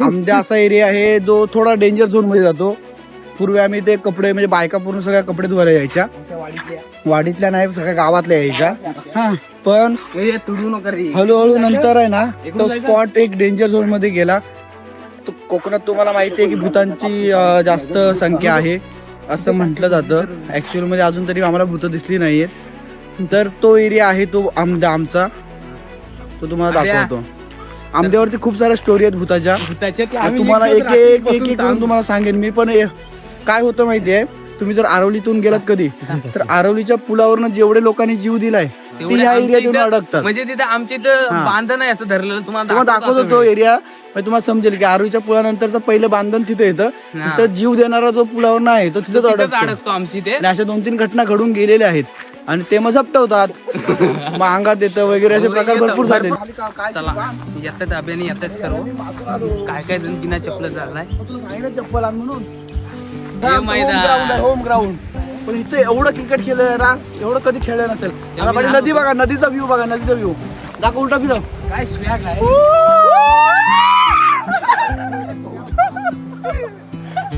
आमच्या असा एरिया आहे जो थोडा डेंजर झोनमध्ये जातो. पूर्वी आम्ही ते कपडे म्हणजे बायका पूर्ण सगळ्या कपडे धुवायला यायच्या. वाडीतल्या नाही सगळ्या गावातल्या यायच्या. हा. पण हळूहळू नंतर आहे ना तो स्पॉट एक डेंजर झोनमध्ये गेला. कोकणात तुम्हाला माहिती आहे की भूतांची जास्त संख्या आहे असं म्हटलं जातं. ऍक्च्युअलमध्ये अजून तरी आम्हाला भूत दिसली नाहीयेत. तर तो एरिया आहे तो आम आमचा. तो तुम्हाला. दाखवतो. आमच्यावरती खूप साऱ्या स्टोरी आहेत भूताच्या. भूताच्या तुम्हाला एक एक एक एक करून तुम्हाला सांगेन. मी पण काय होतं माहितीये? तुम्ही जर आरवलीतून गेलात कधी तर आरवलीच्या पुलावरनं जेवढे लोकांनी जीव दिलाय ते ह्या आमच्या एरियात येऊन इथं- अडकतात. म्हणजे तिथे आमच्या इथं. बांधण आहे असं धरलेलं. तुम्हाला दाखवतो तो. एरिया म्हणजे तुम्हाला समजेल की आरवीच्या पुलानंतरचं पहिलं बांधण तिथे येतं. तर जीव देणारा जो पुलावर नाही तो तिथेच अडकतो. आमची इथे. अशा दोन तीन घटना घडून गेलेल्या आहेत. आणि ते मग झपटवतात. मग अंगात येतं वगैरे असे प्रकार भरपूर झाले चला येतात अभ्याने येतात सर्व. काय काय जण बिना चपल झालाय. चप्पल म्हणून. होम ग्राउंड पण इथे एवढं क्रिकेट खेळलं ना एवढं कधी खेळलं नसेल. नदी बघा नदीचा व्ह्यू बघा नदीचा व्ह्यू दाखव उलटा फिरव. काय स्वॅग आहे?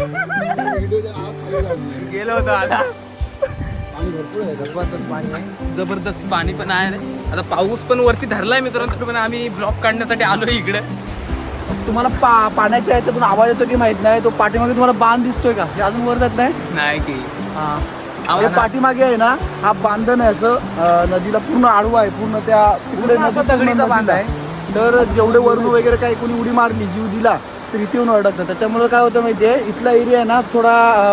गेलो होतो आता. जबरदस्त पाणी आहे. जबरदस्त पाणी पण आहे. आता पाऊस पण वरती धरलाय मित्रांनो तरी पण आम्ही ब्लॉक काढण्यासाठी आलो इकडे. तुम्हाला पा पाण्याच्या याच्यातून आवाज येतो की माहीत नाही तो पाठीमागे तुम्हाला बांध दिसतोय का? हे अजून वर जात नाही? नाही की. हे. पाठीमागे आहे ना हा बांधण आहे असं अं, नदीला पूर्ण आडवा आहे पूर्ण त्या तिकडे पूर्ण असा नदी पूर्ण दगडीचा बांध नदीला आहे. तर जेवढे वरून वगैरे काही कोणी उडी मारली जीव दिला तर इथे येऊन अडकतात त्याच्यामुळे काय होतं माहितीये इथला एरिया आहे ना थोडा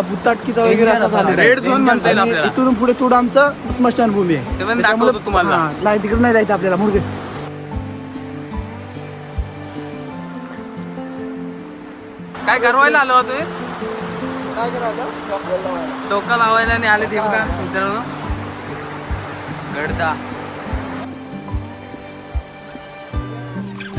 भुताटकीचा वगैरे असा झालेला म्हणता येईल आपल्याला. इथून पुढे थोडं आमचं स्मशानभूमी आहे. ते पण त्याच्यामुळे- दाखवतो तुम्हाला. हा, नाही तिकडे नाही जायचं आपल्याला मुर्गे. काय करवायला आलो तुम्ही? डोका लावायला आणि आले बघा मित्रांनो गडदा.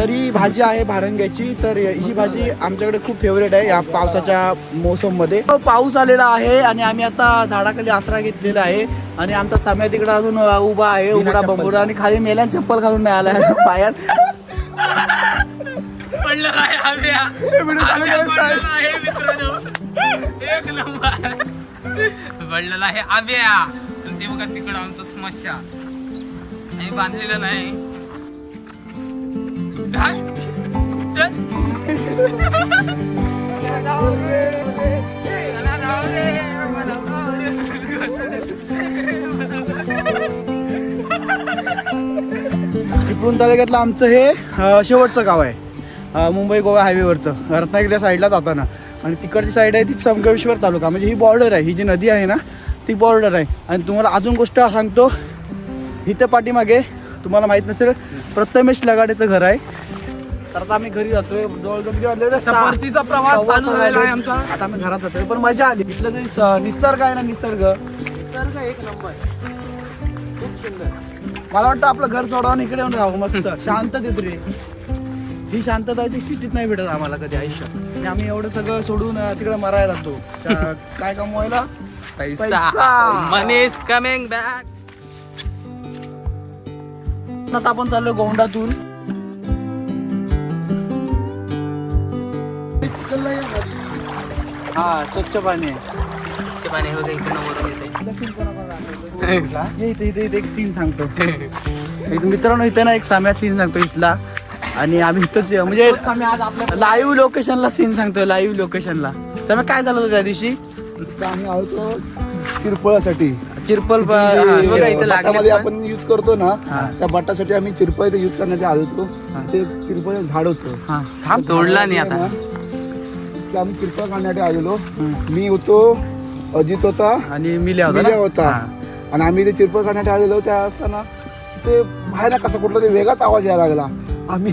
तरी भाजी आहे भारंग्याची तर ही भाजी आमच्याकडे खूप फेवरेट आहे या पावसाच्या मोसममध्ये पाऊस आलेला आहे आणि आम्ही आता झाडाखाली आसरा घेतलेला आहे आणि आमचा सम्या तिकडे अजून उभा आहे उघडा बंबुडा आणि खाली मेल्यान चप्पल घालून नाही आला ह्याच्या पायात पडलेला आहे आम्ही? आम्ही पडलेला आहे मित्रांनो. एक नंबर. पडलेला आहे आव्या आणि ते बघा तिकडं आमचं समस्या. आम्ही बांधलेलं नाही. चिपळूण तालुक्यातलं आमचं हे शेवटचं गाव आहे. मुंबई गोवा हायवेवरचं. रत्नागिरीच्या साईडला जाताना. आणि तिकडची साईड आहे ती संगमेश्वर तालुका. म्हणजे ही बॉर्डर आहे. ही जी नदी आहे ना ती बॉर्डर आहे. आणि तुम्हाला अजून गोष्ट सांगतो. इथे पाठीमागे तुम्हाला माहीत नसेल प्रथमेश लगाडेचं घर आहे. तर आता आम्ही घरी जातोय. जवळजवळ किती वाजले? रे? आता सहा. परतीचा प्रवास सव्वा चालू सहा झालेला आहे वाजले. आमचा. आता आम्ही घरात जातोय. पण मजा आली. इथलं जे स- निसर्ग आहे ना निसर्ग. निसर्ग एक नंबर. खूप सुंदर. मला वाटतं आपलं घर सोडावं आणि इकडे येऊन राहावं मस्त. शांततेत रे ही शांतता आहे ती सिटीत नाही भेटत आम्हाला कधी आयुष्यात. आणि आम्ही एवढं सगळं सोडून अं, तिकडे मरायला जातो. त्या- काय कमवायला? पैसा. मनी इज कमिंग बॅक आता आपण चाललोय गोंडातून. हा स्वच्छ पाणी आहे. पाणी वगैरे इकडनं वरून येते ये इथे इथे इथे एक सीन सांगतो. एक मित्रांनो इथे ना एक साम्या सीन सांगतो इथला. आणि आम्ही इथंच. म्हणजे आज आपल्या लाईव्ह लोकेशनला सीन सांगतोय लाईव्ह लोकेशनला समय काय झालं होतं त्या दिवशी? आम्ही आहोत चिरपळासाठी. चिरपल प- हे हा, बघा इथे लागले बटामध्ये पण. आपण युज करतो ना हा. त्या बटासाठी आम्ही चिरपळ इथे युज करण्यासाठी आलो होतो हा. ते चिरपळ झाड होतं. हा, थांब तोडला नाही आता. ते आम्ही चिरपळ काढण्यासाठी आलेलो. मी होतो अजित होता आणि मिल्या होता मिल्या? होता. आणि आम्ही ते चिरपळ काढण्यासाठी आलेलो त्या असताना ते बाहेर कसा कुठला तरी वेगळाच आवाज यायला लागला. आम्ही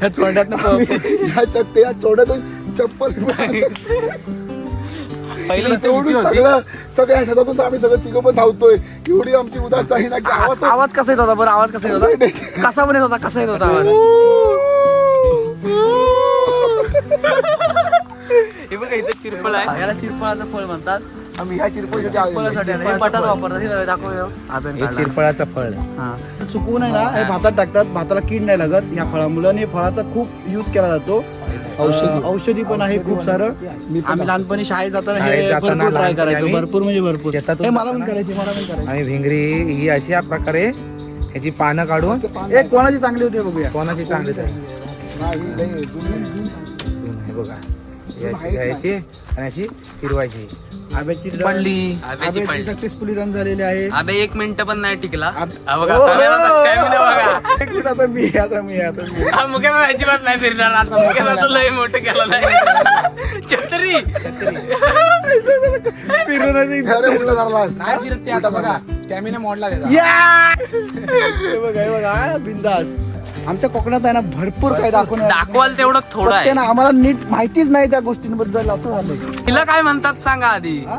ह्या चोंड्यातनं प- प- या चक्क या चोड्यातून चप्पल पहिले सगळं सगळ्या शेतातून आम्ही सगळं तिघं पण धावतोय. एवढी आमची उदास आहे ना की आवाज आवाज कसा येत होता? बरं आवाज कसा येत होता? कसा पण येत होता? कसा येत होता चिरफळ आहे याला चिरफळाचं फळ म्हणतात. आम्ही ह्या. हे बटाटा वापरतात. हे दाखव हे. हे फळ. हा. सुकवून आहे ना हे भातात टाकतात. भाताला कीड नाही लागत या फळामुळे. आणि फळाचा खूप यूज केला जातो. औषधी. औषधी पण आहे खूप सारं. आम्ही लहानपणी शाळेत जाताना हे जाताना भरपूर ट्राय करायचो. भरपूर म्हणजे भरपूर. हे मला पण करायची मला पण करायची. आणि भिंगरी ही अशा प्रकारे ह्याची पानं काढून एक कोणाची चांगली होती बघूया. कोणाची चांगली आहे बघा. ही अशी घ्यायची आणि अशी फिरवायची. आब्याची पडली. आब्याची पडली. सक्सेसफुली रन झालेली आहे. अबे एक मिनिट पण नाही टिकला. आब- हा बघा ओ, सगळ्यांचा stamina बघा. एक मिनिट आता मी आता मी आता मी. हा अजिबात नाही फिरणार. आता मुख्याला तर लय मोठं केलं नाही. छत्री. फिरवण्याची अरे मुलं धरलास. आता बघा. स्टॅमिना मोडला त्याचा या! हे बघा हे बघा बिंदास. आमच्या कोकणात आहे ना भरपूर काय दाखवून दाखवाल तेवढं थोडं आहे. ना आम्हाला नीट माहितीच नाही त्या गोष्टींबद्दल असं झालं तिला काय म्हणतात सांगा आधी? हा?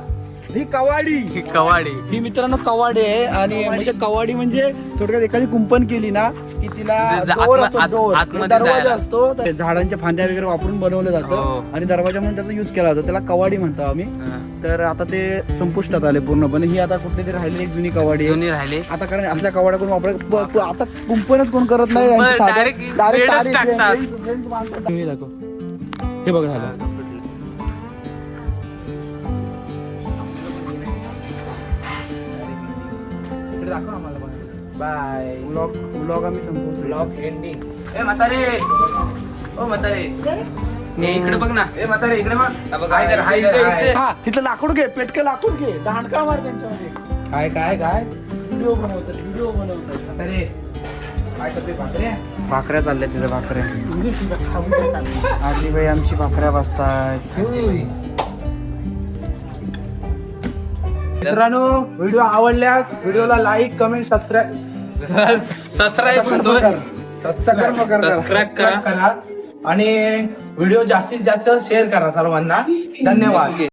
ही कवाडी. ही कवाडी. ही मित्रांनो कवाडी आहे आणि म्हणजे कवाडी म्हणजे थोडक्यात एखादी कुंपण केली ना की तिला ज- ज- डोर आतम- असतो आत- डोर आतमध्ये दरवाजा जायला. असतो तर झाडांच्या फांद्या वगैरे वापरून बनवलं हो. जातं आणि दरवाजा म्हणून त्याचा युज केला जातो. त्याला कवाडी म्हणतो आम्ही. हा. तर आता ते संपुष्टात आले पूर्णपणे. ही आता कुठेतरी राहिली एक जुनी कवाडी आहे. जुनी राहिले. आता कारण असल्या कवाड्या कोण वापर प- प- आता कुंपणच कोण करत नाही. कुंपण direct direct बेडच टाकतात. हे दाखव. हे बघ झालं. बाय व्लॉग व्लॉग आम्ही संपवतो. ब्लॉग एंडिंग ए म्हातारे! ओ म्हातारे. ए इकडे बघ ना. ए म्हातारे इकडे बघ. हा बघा, हाय हाय. हा तिथलं लाकूड घे पेटकं लाकूड घे. दांडका मार त्यांच्यामध्ये काय काय काय? व्हिडिओ बनवतात व्हिडिओ बनवतात म्हातारे काय करते भाकऱ्या भाकऱ्या. चालल्या तिथे भाकऱ्या आजीबाई आमची भाकऱ्या बसतात. मित्रांनो व्हिडिओ आवडल्यास व्हिडिओला like comment subscribe subscribe subscribe Subscribe करा. करा. आणि व्हिडिओ जास्तीत जास्त शेअर करा सर्वांना. धन्यवाद.